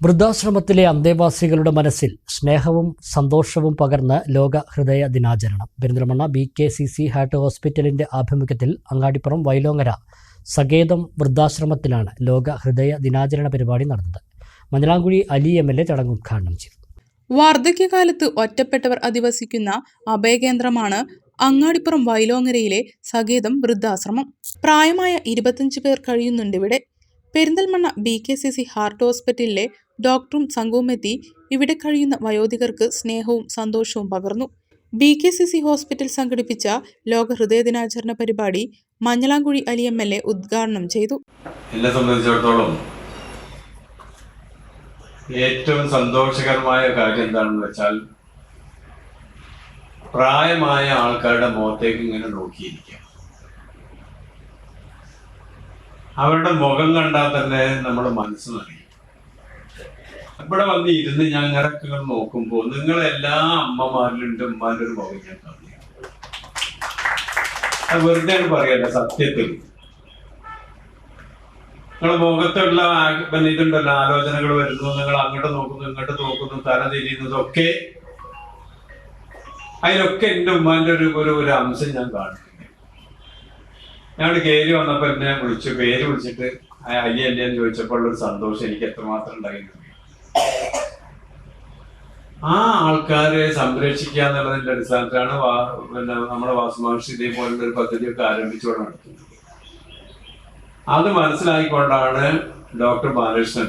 വൃദ്ധാശ്രമത്തിലെ അന്തേവാസികളുടെ മനസ്സിൽ സ്നേഹവും സന്തോഷവും പകർന്ന് ലോക ഹൃദയ ദിനാചരണം. Perinthalmanna B K C C heart ഹോസ്പിറ്റലിന്റെ ആഭിമുഖ്യത്തിൽ അങ്ങാടിപ്പുറം വൈലോങ്ങര സകേതം വൃദ്ധാശ്രമത്തിലാണ് ലോക ഹൃദയ ദിനാചരണ പരിപാടി നടന്നത്. Manjalamkuzhi Ali M L A ചടങ്ങ് ഉദ്ഘാടനം ചെയ്തു. വാർദ്ധക്യകാലത്ത് ഒറ്റപ്പെട്ടവർ അധിവസിക്കുന്ന അഭയകേന്ദ്രമാണ് അങ്ങാടിപ്പുറം വൈലോങ്ങരയിലെ സകേതം വൃദ്ധാശ്രമം. പ്രായമായ ഇരുപത്തഞ്ച് പേർ കഴിയുന്നുണ്ട് ഇവിടെ. Perinthalmanna B K C C heart ഹോസ്പിറ്റലിലെ ഡോക്ടറും സംഘവുമെത്തി ഇവിടെ കഴിയുന്ന വയോധികർക്ക് സ്നേഹവും സന്തോഷവും പകർന്നു. B K C C hospital സംഘടിപ്പിച്ച ലോക ഹൃദയ ദിനാചരണ പരിപാടി Manjalamkuzhi Ali M L A ഉദ്ഘാടനം ചെയ്തു. എന്നെ സംബന്ധിച്ചിടത്തോളം ഏറ്റവും സന്തോഷകരമായ കാര്യം എന്താണെന്ന് വെച്ചാൽ പ്രായമായ ആൾക്കാരുടെ മുഖത്തേക്ക് ഇങ്ങനെ നോക്കിയിരിക്കുക അവരുടെ മുഖം കണ്ടാൽ തന്നെ നമ്മുടെ മനസ്സ് ഇവിടെ വന്ന് ഇരുന്ന് ഞാൻ ഇങ്ങനെ നോക്കുമ്പോൾ നിങ്ങൾ എല്ലാ അമ്മമാരിലും എന്റെ ഉമ്മാരുടെ ഒരു മുഖം ഞാൻ അത് വെറുതെ പറയല്ല സത്യത്തിൽ. നിങ്ങളെ മുഖത്തുള്ള ഇതുണ്ടല്ലോ ആലോചനകൾ വരുന്നു നിങ്ങൾ അങ്ങോട്ട് നോക്കുന്നു ഇങ്ങോട്ട് നോക്കുന്നു തല തിരിയുന്നതൊക്കെ അതിലൊക്കെ എന്റെ ഉമ്മാന്റെ ഒരു ഒരു ഒരു അംശം ഞാൻ കാണുന്നുണ്ട് ഞാൻ കയറി വന്നപ്പോ എന്നെ വിളിച്ചു പേര് വിളിച്ചിട്ട് അയ്യ അല്ലേ എന്ന് ചോദിച്ചപ്പോൾ ഒരു സന്തോഷം എനിക്ക് എത്രമാത്രം ഉണ്ടായിരുന്നു. ആ ആൾക്കാരെ സംരക്ഷിക്കുക എന്നുള്ളതിന്റെ അടിസ്ഥാനത്തിലാണ് പിന്നെ നമ്മുടെ വാസുമഹർഷി ഇതേപോലുള്ള ഒരു പദ്ധതിയൊക്കെ ആരംഭിച്ചുകൊണ്ട് നടത്തുന്നത് അത് മനസ്സിലാക്കിക്കൊണ്ടാണ് ഡോക്ടർ ബാലകൃഷ്ണൻ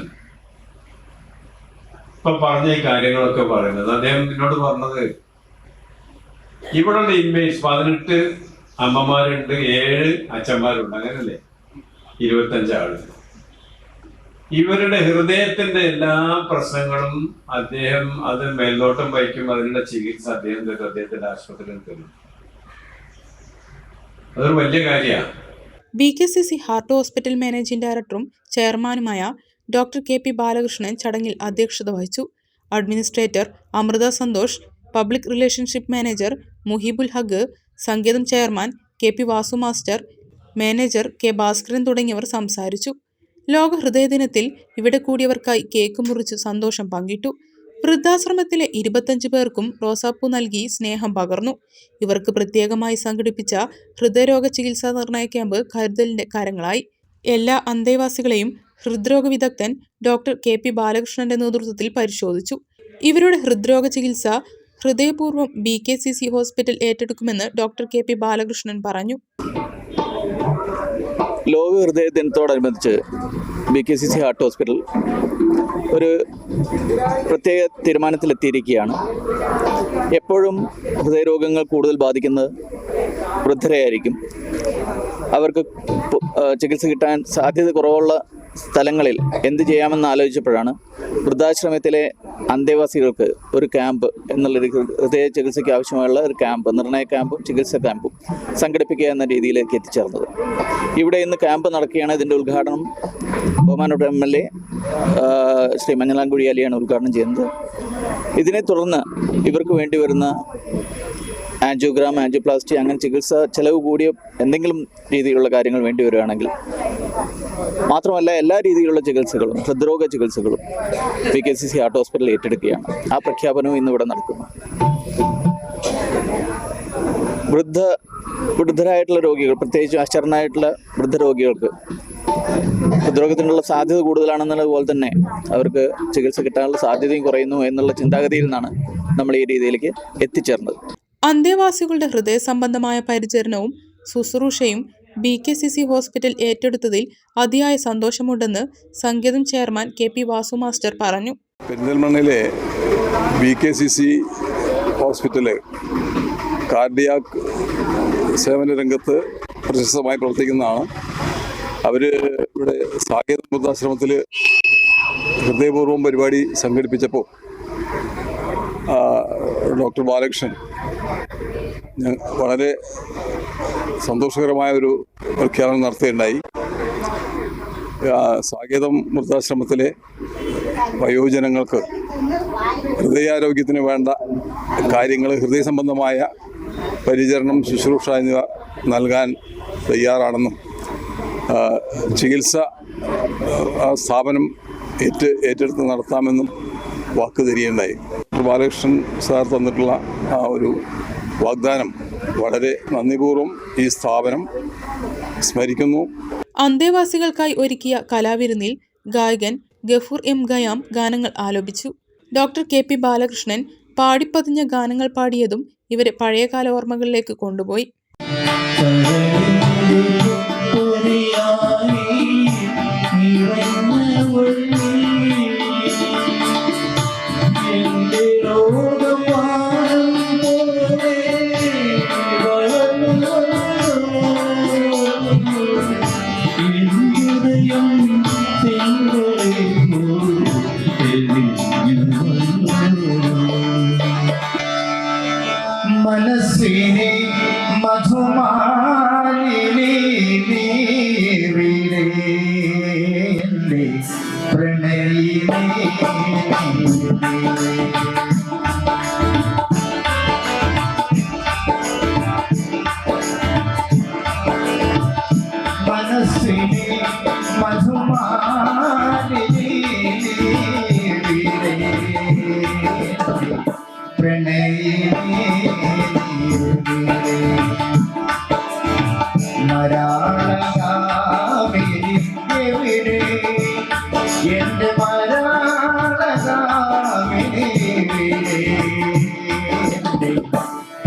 ഇപ്പൊ പറഞ്ഞ ഈ കാര്യങ്ങളൊക്കെ പറയുന്നത്. അദ്ദേഹം നിന്നോട് പറഞ്ഞത് ഇവിടെയുള്ള ഇൻമേറ്റ്സ് പതിനെട്ട് അമ്മമാരുണ്ട് ഏഴ് അച്ഛന്മാരുണ്ട് അങ്ങനല്ലേ? ഇരുപത്തഞ്ച് ആൾ ഇവരുടെ ഹൃദയത്തിന്റെ എല്ലാ പ്രശ്നങ്ങളും അദ്ദേഹം അത് മേൽനോട്ടം വഹിക്കും അതിനുള്ള ചികിത്സ അദ്ദേഹം തരും അദ്ദേഹത്തിന്റെ ആശുപത്രിയിൽ തരും. അതൊരു വലിയ കാര്യമാണ്. B K C C heart hospital managing ഡയറക്ടറും ചെയർമാനുമായ ഡോക്ടർ കെ പി ബാലകൃഷ്ണൻ ചടങ്ങിൽ അധ്യക്ഷത വഹിച്ചു. Administrator Amritha Santhosh public relationship manager Muhibul Haq Sangeetham chairman K P Vasu master manager K Bhaskaran തുടങ്ങിയവർ സംസാരിച്ചു. ലോക ഹൃദയദിനത്തിൽ ഇവിടെ കൂടിയവർക്കായി കേക്ക് മുറിച്ച് സന്തോഷം പങ്കിട്ടു. വൃദ്ധാശ്രമത്തിലെ ഇരുപത്തഞ്ച് പേർക്കും റോസാപ്പൂ നൽകി സ്നേഹം പകർന്നു. ഇവർക്ക് പ്രത്യേകമായി സംഘടിപ്പിച്ച ഹൃദയരോഗ ചികിത്സാ നിർണയ ക്യാമ്പ് കരുതലിന്റെ കരങ്ങളായി എല്ലാ അന്തേവാസികളെയും ഹൃദ്രോഗ വിദഗ്ധൻ ഡോക്ടർ കെ. പി. ബാലകൃഷ്ണന്റെ നേതൃത്വത്തിൽ പരിശോധിച്ചു. ഇവരുടെ ഹൃദ്രോഗ ചികിത്സ ഹൃദയപൂർവം B. K. C. C hospital ഏറ്റെടുക്കുമെന്ന് doctor K. P. Balakrishnan പറഞ്ഞു. ലോക ഹൃദയ ദിനത്തോടനുബന്ധിച്ച് B K C C heart hospital ഒരു പ്രത്യേക തീരുമാനത്തിലെത്തിയിരിക്കുകയാണ്. എപ്പോഴും ഹൃദയരോഗങ്ങൾ കൂടുതൽ ബാധിക്കുന്നത് വൃദ്ധരെയായിരിക്കും. അവർക്ക് ചികിത്സ കിട്ടാൻ സാധ്യത കുറവുള്ള സ്ഥലങ്ങളിൽ എന്ത് ചെയ്യാമെന്ന് ആലോചിച്ചപ്പോഴാണ് വൃദ്ധാശ്രമത്തിലെ അന്തേവാസികൾക്ക് ഒരു ക്യാമ്പ് എന്നുള്ള ഹൃദയ ചികിത്സയ്ക്ക് ആവശ്യമായുള്ള ഒരു ക്യാമ്പ് നിർണയ ക്യാമ്പും ചികിത്സാ ക്യാമ്പും സംഘടിപ്പിക്കുക എന്ന രീതിയിലേക്ക് എത്തിച്ചേർന്നത്. ഇവിടെ ഇന്ന് ക്യാമ്പ് നടക്കുകയാണ്. ഇതിന്റെ ഉദ്ഘാടനം ബഹുമാനോട് M L A Shri Manjalamkuzhi അലിയാണ് ഉദ്ഘാടനം ചെയ്യുന്നത്. ഇതിനെ തുടർന്ന് ഇവർക്ക് വേണ്ടി വരുന്ന ആൻജിയോഗ്രാം ആൻജിയോപ്ലാസ്റ്റി അങ്ങനെ ചികിത്സ ചെലവ് കൂടിയ എന്തെങ്കിലും രീതിയിലുള്ള കാര്യങ്ങൾ വേണ്ടി വരികയാണെങ്കിൽ മാത്രമല്ല എല്ലാ രീതിയിലുള്ള ചികിത്സകളും ഹൃദ്രോഗ ചികിത്സകളും P K C C heart hospital ഏറ്റെടുക്കുകയാണ്. ആ പ്രഖ്യാപനവും ഇന്നിവിടെ നടക്കുന്നു. വൃദ്ധ വൃദ്ധരായിട്ടുള്ള രോഗികൾ പ്രത്യേകിച്ച് അശരണായിട്ടുള്ള വൃദ്ധ രോഗികൾക്ക് ഹൃദ്രോഗത്തിനുള്ള സാധ്യത കൂടുതലാണെന്നുള്ളതുപോലെ തന്നെ അവർക്ക് ചികിത്സ കിട്ടാനുള്ള സാധ്യതയും കുറയുന്നു എന്നുള്ള ചിന്താഗതിയിൽ നിന്നാണ് നമ്മൾ ഈ രീതിയിലേക്ക് എത്തിച്ചേർന്നത്. അന്തേവാസികളുടെ ഹൃദയ സംബന്ധമായ പരിചരണവും ശുശ്രൂഷയും B K C C hospital ഏറ്റെടുത്തതിൽ അതിയായ സന്തോഷമുണ്ടെന്ന് Sangeetham chairman K P Vasu master പറഞ്ഞു. പെരിന്തൽമണ്ണയിലെ B K C C hospital cardiac സേവന രംഗത്ത് പ്രശസ്തമായി പ്രവർത്തിക്കുന്നതാണ്. അവർ ഇവിടെ സാകേത വൃദ്ധാശ്രമത്തിൽ ഹൃദയപൂർവം പരിപാടി സംഘടിപ്പിച്ചപ്പോൾ ഡോക്ടർ ബാലകൃഷ്ണൻ. വളരെ സന്തോഷകരമായ ഒരു പ്രഖ്യാപനം നടത്തുകയുണ്ടായി. സാകേതം വൃദ്ധാശ്രമത്തിലെ വയോജനങ്ങൾക്ക് ഹൃദയാരോഗ്യത്തിന് വേണ്ട കാര്യങ്ങൾ ഹൃദയ സംബന്ധമായ പരിചരണം ശുശ്രൂഷ എന്നിവ നൽകാൻ തയ്യാറാണെന്നും ചികിത്സ സ്ഥാപനം ഏറ്റ് ഏറ്റെടുത്ത് നടത്താമെന്നും വാക്ക് തരികയുണ്ടായി. ബാലകൃഷ്ണൻ സാർ തന്നിട്ടുള്ള ആ ഒരു വാഗ്ദാനം വളരെ നന്ദിപൂർവം ഈ സ്ഥാപനം സ്മരിക്കുന്നു. അന്തേവാസികൾക്കായി ഒരുക്കിയ കലാവിരുന്നിൽ ഗായകൻ ഗഫൂർ എം ഗയാം ഗാനങ്ങൾ ആലോപിച്ചു. ഡോക്ടർ കെ പി ബാലകൃഷ്ണൻ പാടിപ്പതിഞ്ഞ ഗാനങ്ങൾ പാടിയതും ഇവരെ പഴയകാല ഓർമ്മകളിലേക്ക് കൊണ്ടുപോയി. മധുമാലിനി നീറിലേ